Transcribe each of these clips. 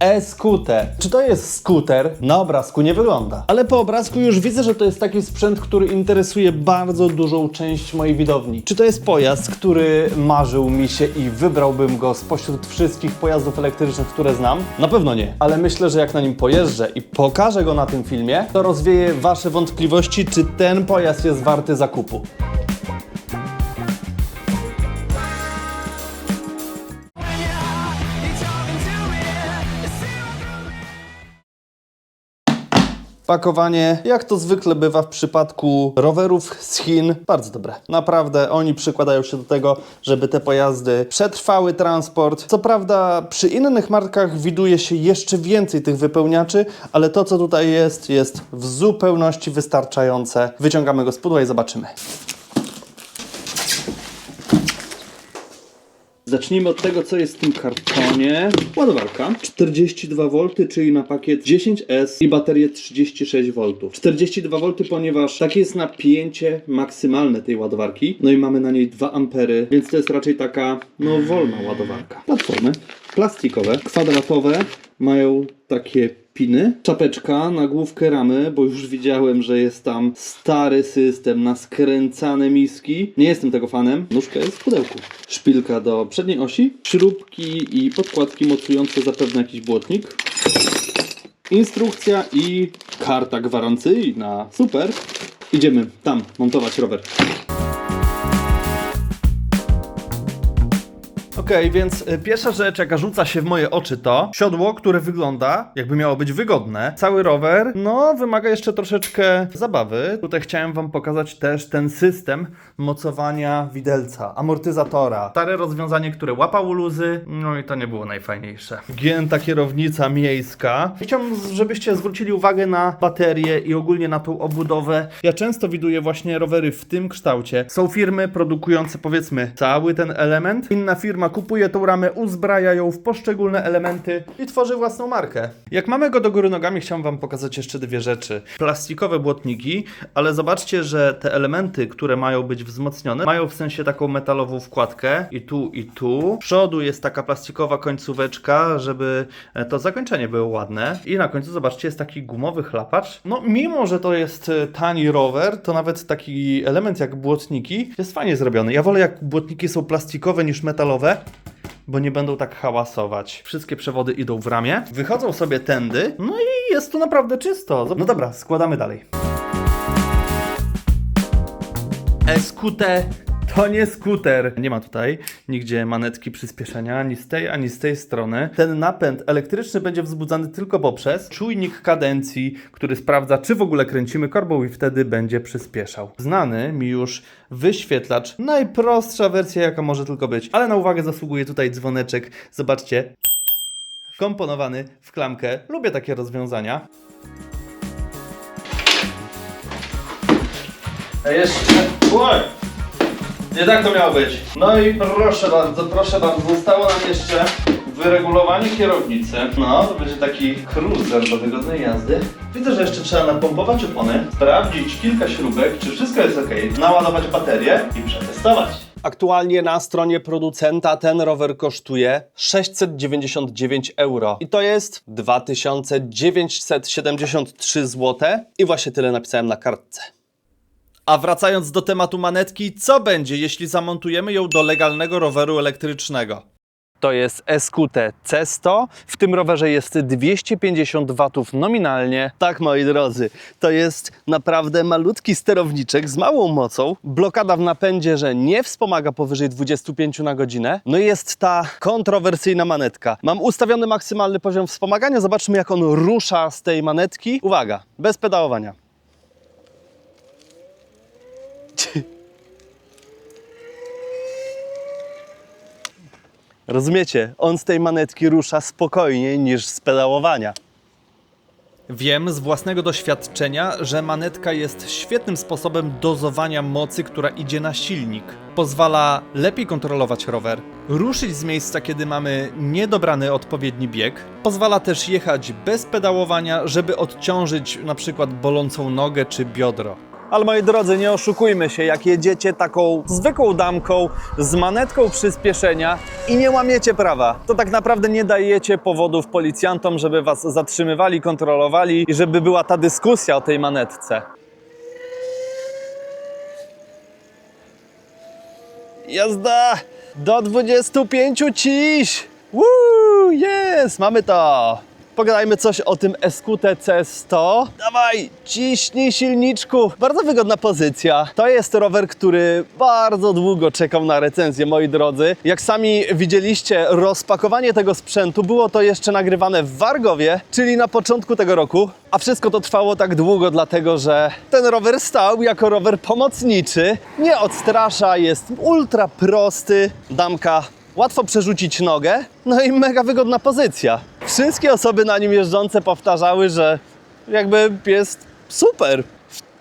E-scooter. Czy to jest skuter? Na obrazku nie wygląda. Ale po obrazku już widzę, że to jest taki sprzęt, który interesuje bardzo dużą część mojej widowni. Czy to jest pojazd, który marzył mi się i wybrałbym go spośród wszystkich pojazdów elektrycznych, które znam? Na pewno nie. Ale myślę, że jak na nim pojeżdżę i pokażę go na tym filmie, to rozwieje Wasze wątpliwości, czy ten pojazd jest warty zakupu. Pakowanie, jak to zwykle bywa w przypadku rowerów z Chin, bardzo dobre. Naprawdę, oni przykładają się do tego, żeby te pojazdy przetrwały transport. Co prawda, przy innych markach widuje się jeszcze więcej tych wypełniaczy, ale to, co tutaj jest, jest w zupełności wystarczające. Wyciągamy go z pudła i zobaczymy. Zacznijmy od tego, co jest w tym kartonie. Ładowarka 42 V, czyli na pakiet 10S i baterię 36 V. 42 V, ponieważ takie jest napięcie maksymalne tej ładowarki. No i mamy na niej 2 ampery, więc to jest raczej taka, no, wolna ładowarka. Platformy plastikowe, kwadratowe, mają takie piny. Czapeczka na główkę ramy, bo już widziałem, że jest tam stary system na skręcane miski. Nie jestem tego fanem. Nóżka jest w pudełku. Szpilka do przedniej osi, śrubki i podkładki mocujące zapewne jakiś błotnik. Instrukcja i karta gwarancyjna. Super. Idziemy tam montować rower. Okej, więc y, pierwsza rzecz, jaka rzuca się w moje oczy, to siodło, które wygląda jakby miało być wygodne. Cały rower, no, wymaga jeszcze troszeczkę zabawy. Tutaj chciałem Wam pokazać też ten system mocowania widelca, amortyzatora. Stare rozwiązanie, które łapało luzy, no i to nie było najfajniejsze. Gięta kierownica miejska. Chciałbym, żebyście zwrócili uwagę na baterię i ogólnie na tą obudowę. Ja często widuję właśnie rowery w tym kształcie. Są firmy produkujące powiedzmy cały ten element. Inna firma kupuje tą ramę, uzbraja ją w poszczególne elementy i tworzy własną markę. Jak mamy go do góry nogami, chciałem Wam pokazać jeszcze dwie rzeczy. Plastikowe błotniki, ale zobaczcie, że te elementy, które mają być wzmocnione, mają w sensie taką metalową wkładkę i tu, i tu. Z przodu jest taka plastikowa końcóweczka, żeby e, to zakończenie było ładne. I na końcu, zobaczcie, jest taki gumowy chlapacz. No, mimo, że to jest e, tani rower, to nawet taki element jak błotniki jest fajnie zrobiony. Ja wolę, jak błotniki są plastikowe niż metalowe, bo nie będą tak hałasować. Wszystkie przewody idą w ramię, wychodzą sobie tędy, no i jest tu naprawdę czysto. No dobra, składamy dalej. E-scooter to nie skuter. Nie ma tutaj nigdzie manetki przyspieszenia ani z tej, ani z tej strony. Ten napęd elektryczny będzie wzbudzany tylko poprzez czujnik kadencji, który sprawdza, czy w ogóle kręcimy korbą i wtedy będzie przyspieszał. Znany mi już wyświetlacz, najprostsza wersja jaka może tylko być, ale na uwagę zasługuje tutaj dzwoneczek. Zobaczcie, komponowany w klamkę. Lubię takie rozwiązania. A jeszcze... Oj! Nie tak to miało być. No i proszę bardzo, proszę bardzo, zostało nam jeszcze wyregulowanie kierownicy. No, to będzie taki cruiser do wygodnej jazdy. Widzę, że jeszcze trzeba napompować opony, sprawdzić kilka śrubek, czy wszystko jest ok, naładować baterię i przetestować. Aktualnie na stronie producenta ten rower kosztuje 699 euro. I to jest 2973 zł. I właśnie tyle napisałem na kartce. A wracając do tematu manetki, co będzie, jeśli zamontujemy ją do legalnego roweru elektrycznego? To jest e-scooter C100. W tym rowerze jest 250 watów nominalnie. Tak, moi drodzy, to jest naprawdę malutki sterowniczek z małą mocą. Blokada w napędzie, że nie wspomaga powyżej 25 na godzinę. No i jest ta kontrowersyjna manetka. Mam ustawiony maksymalny poziom wspomagania. Zobaczmy, jak on rusza z tej manetki. Uwaga, bez pedałowania. Rozumiecie? On z tej manetki rusza spokojniej niż z pedałowania. Wiem z własnego doświadczenia, że manetka jest świetnym sposobem dozowania mocy, która idzie na silnik. Pozwala lepiej kontrolować rower, ruszyć z miejsca, kiedy mamy niedobrany odpowiedni bieg. Pozwala też jechać bez pedałowania, żeby odciążyć na przykład bolącą nogę czy biodro. Ale moi drodzy, nie oszukujmy się, jak jedziecie taką zwykłą damką z manetką przyspieszenia i nie łamiecie prawa, to tak naprawdę nie dajecie powodów policjantom, żeby was zatrzymywali, kontrolowali i żeby była ta dyskusja o tej manetce. Jazda! Do 25 ciś! Woo! Jest! Mamy to! Pogadajmy coś o tym SQTC 100. Dawaj, ciśnij silniczku. Bardzo wygodna pozycja. To jest rower, który bardzo długo czekał na recenzję, moi drodzy. Jak sami widzieliście, rozpakowanie tego sprzętu było to jeszcze nagrywane w Wargowie, czyli na początku tego roku. A wszystko to trwało tak długo, dlatego że ten rower stał jako rower pomocniczy. Nie odstrasza, jest ultra prosty. Damka łatwo przerzucić nogę, no i mega wygodna pozycja. Wszystkie osoby na nim jeżdżące powtarzały, że jakby jest super.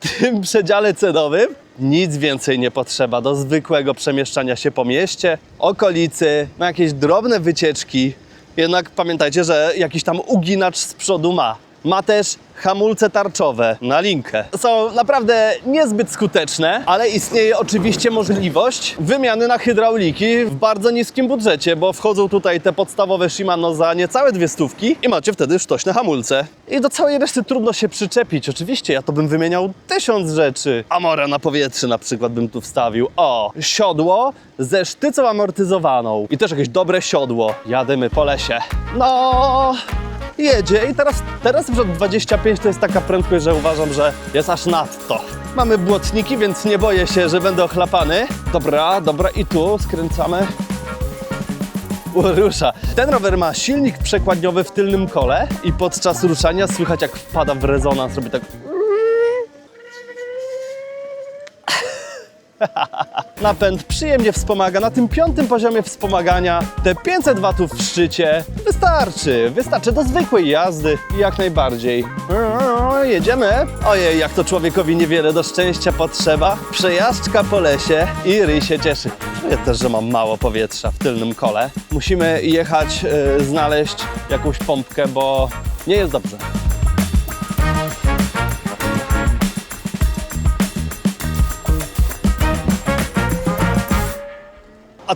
W tym przedziale cenowym nic więcej nie potrzeba do zwykłego przemieszczania się po mieście, okolicy, na jakieś drobne wycieczki. Jednak pamiętajcie, że jakiś tam uginacz z przodu ma. Ma też hamulce tarczowe na linkę. Są naprawdę niezbyt skuteczne, ale istnieje oczywiście możliwość wymiany na hydrauliki w bardzo niskim budżecie, bo wchodzą tutaj te podstawowe Shimano za niecałe dwie stówki i macie wtedy sztośne hamulce. I do całej reszty trudno się przyczepić. Oczywiście ja to bym wymieniał tysiąc rzeczy. Amora na powietrze na przykład bym tu wstawił. O, siodło ze sztycą amortyzowaną i też jakieś dobre siodło. Jadymy po lesie. No, jedzie i teraz, teraz już od 25 to jest taka prędkość, że uważam, że jest aż nadto. Mamy błotniki, więc nie boję się, że będę ochlapany. Dobra, dobra i tu skręcamy. Rusza. Ten rower ma silnik przekładniowy w tylnym kole i podczas ruszania słychać jak wpada w rezonans, robi tak... Napęd przyjemnie wspomaga. Na tym piątym poziomie wspomagania te 500 watów w szczycie wystarczy. Wystarczy do zwykłej jazdy jak najbardziej. Jedziemy. Ojej, jak to człowiekowi niewiele do szczęścia potrzeba. Przejażdżka po lesie i ryj się cieszy. Czuję też, że mam mało powietrza w tylnym kole. Musimy jechać, e, znaleźć jakąś pompkę, bo nie jest dobrze.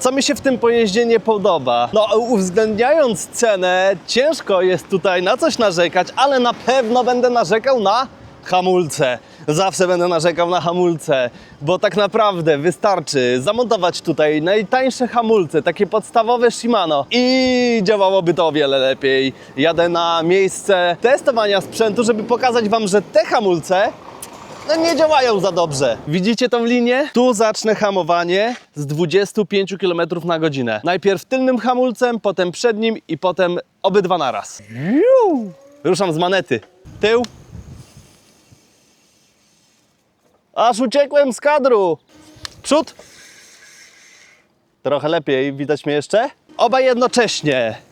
Co mi się w tym pojeździe nie podoba? No, uwzględniając cenę, ciężko jest tutaj na coś narzekać, ale na pewno będę narzekał na hamulce. Zawsze będę narzekał na hamulce, bo tak naprawdę wystarczy zamontować tutaj najtańsze hamulce, takie podstawowe Shimano i działałoby to o wiele lepiej. Jadę na miejsce testowania sprzętu, żeby pokazać Wam, że te hamulce no nie działają za dobrze. Widzicie tą linię? Tu zacznę hamowanie z 25 km na godzinę. Najpierw tylnym hamulcem, potem przednim i potem obydwa naraz. Ruszam z manety. Tył. Aż uciekłem z kadru. Przód. Trochę lepiej, widać mnie jeszcze? Oba jednocześnie.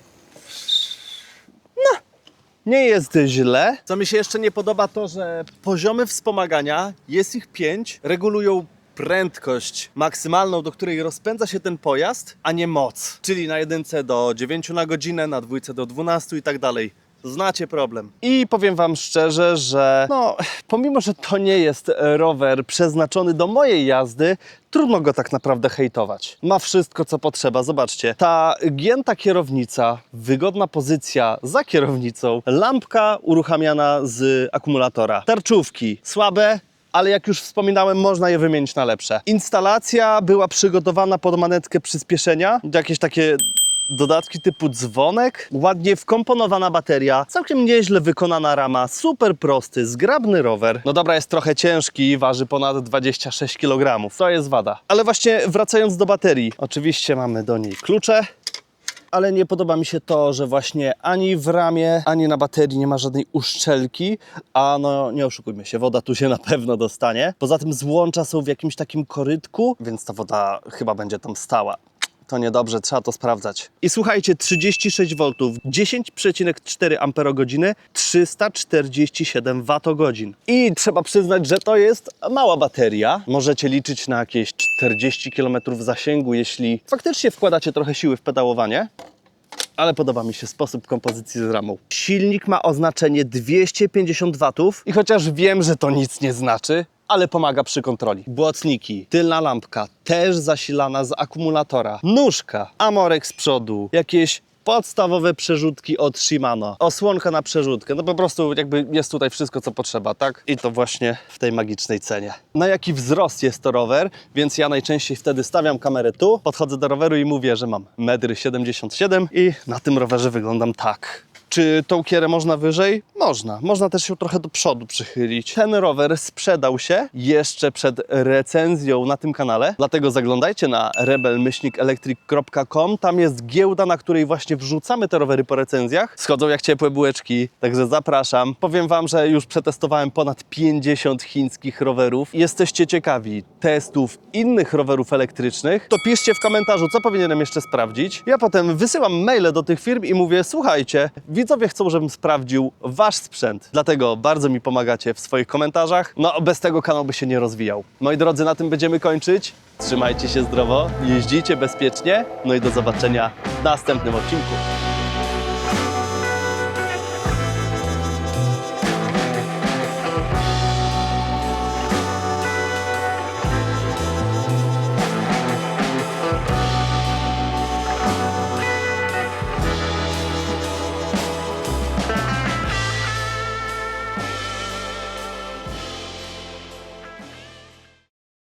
Nie jest źle. Co mi się jeszcze nie podoba, to że poziomy wspomagania, jest ich pięć, regulują prędkość maksymalną, do której rozpędza się ten pojazd, a nie moc. Czyli na jedynce do 9 na godzinę, na dwójce do 12 i tak dalej. Znacie problem. I powiem Wam szczerze, że no, pomimo, że to nie jest rower przeznaczony do mojej jazdy, trudno go tak naprawdę hejtować. Ma wszystko, co potrzeba. Zobaczcie, ta gięta kierownica, wygodna pozycja za kierownicą, lampka uruchamiana z akumulatora, tarczówki słabe, ale jak już wspominałem, można je wymienić na lepsze. Instalacja była przygotowana pod manetkę przyspieszenia, jakieś takie dodatki typu dzwonek, ładnie wkomponowana bateria, całkiem nieźle wykonana rama, super prosty, zgrabny rower. No dobra, jest trochę ciężki, waży ponad 26 kg. To jest wada. Ale właśnie wracając do baterii, oczywiście mamy do niej klucze. Ale nie podoba mi się to, że właśnie ani w ramie, ani na baterii nie ma żadnej uszczelki, a no nie oszukujmy się, woda tu się na pewno dostanie. Poza tym złącza są w jakimś takim korytku, więc ta woda chyba będzie tam stała. To niedobrze, trzeba to sprawdzać. I słuchajcie, 36 V, 10,4 Ah, 347 Wh. I trzeba przyznać, że to jest mała bateria. Możecie liczyć na jakieś 40 km zasięgu, jeśli faktycznie wkładacie trochę siły w pedałowanie ale podoba mi się sposób kompozycji z ramą. Silnik ma oznaczenie 250 W i chociaż wiem, że to nic nie znaczy, ale pomaga przy kontroli. Błotniki, tylna lampka, też zasilana z akumulatora, nóżka, amorek z przodu, jakieś podstawowe przerzutki od Shimano, osłonka na przerzutkę, no po prostu jakby jest tutaj wszystko, co potrzeba, tak? I to właśnie w tej magicznej cenie. Na jaki wzrost jest to rower, więc ja najczęściej wtedy stawiam kamerę tu, podchodzę do roweru i mówię, że mam 1,77 m i na tym rowerze wyglądam tak. Czy tą kierę można wyżej? Można. Można też się trochę do przodu przychylić. Ten rower sprzedał się jeszcze przed recenzją na tym kanale, dlatego zaglądajcie na rebelmyślnikelectric.com. Tam jest giełda, na której właśnie wrzucamy te rowery po recenzjach. Schodzą jak ciepłe bułeczki, także zapraszam. Powiem Wam, że już przetestowałem ponad 50 chińskich rowerów. Jesteście ciekawi testów innych rowerów elektrycznych, to piszcie w komentarzu, co powinienem jeszcze sprawdzić. Ja potem wysyłam maile do tych firm i mówię, słuchajcie, widzowie chcą, żebym sprawdził wasz sprzęt. Dlatego bardzo mi pomagacie w swoich komentarzach. No, bez tego kanał by się nie rozwijał. Moi drodzy, na tym będziemy kończyć. Trzymajcie się zdrowo, jeździcie bezpiecznie, no i do zobaczenia w następnym odcinku.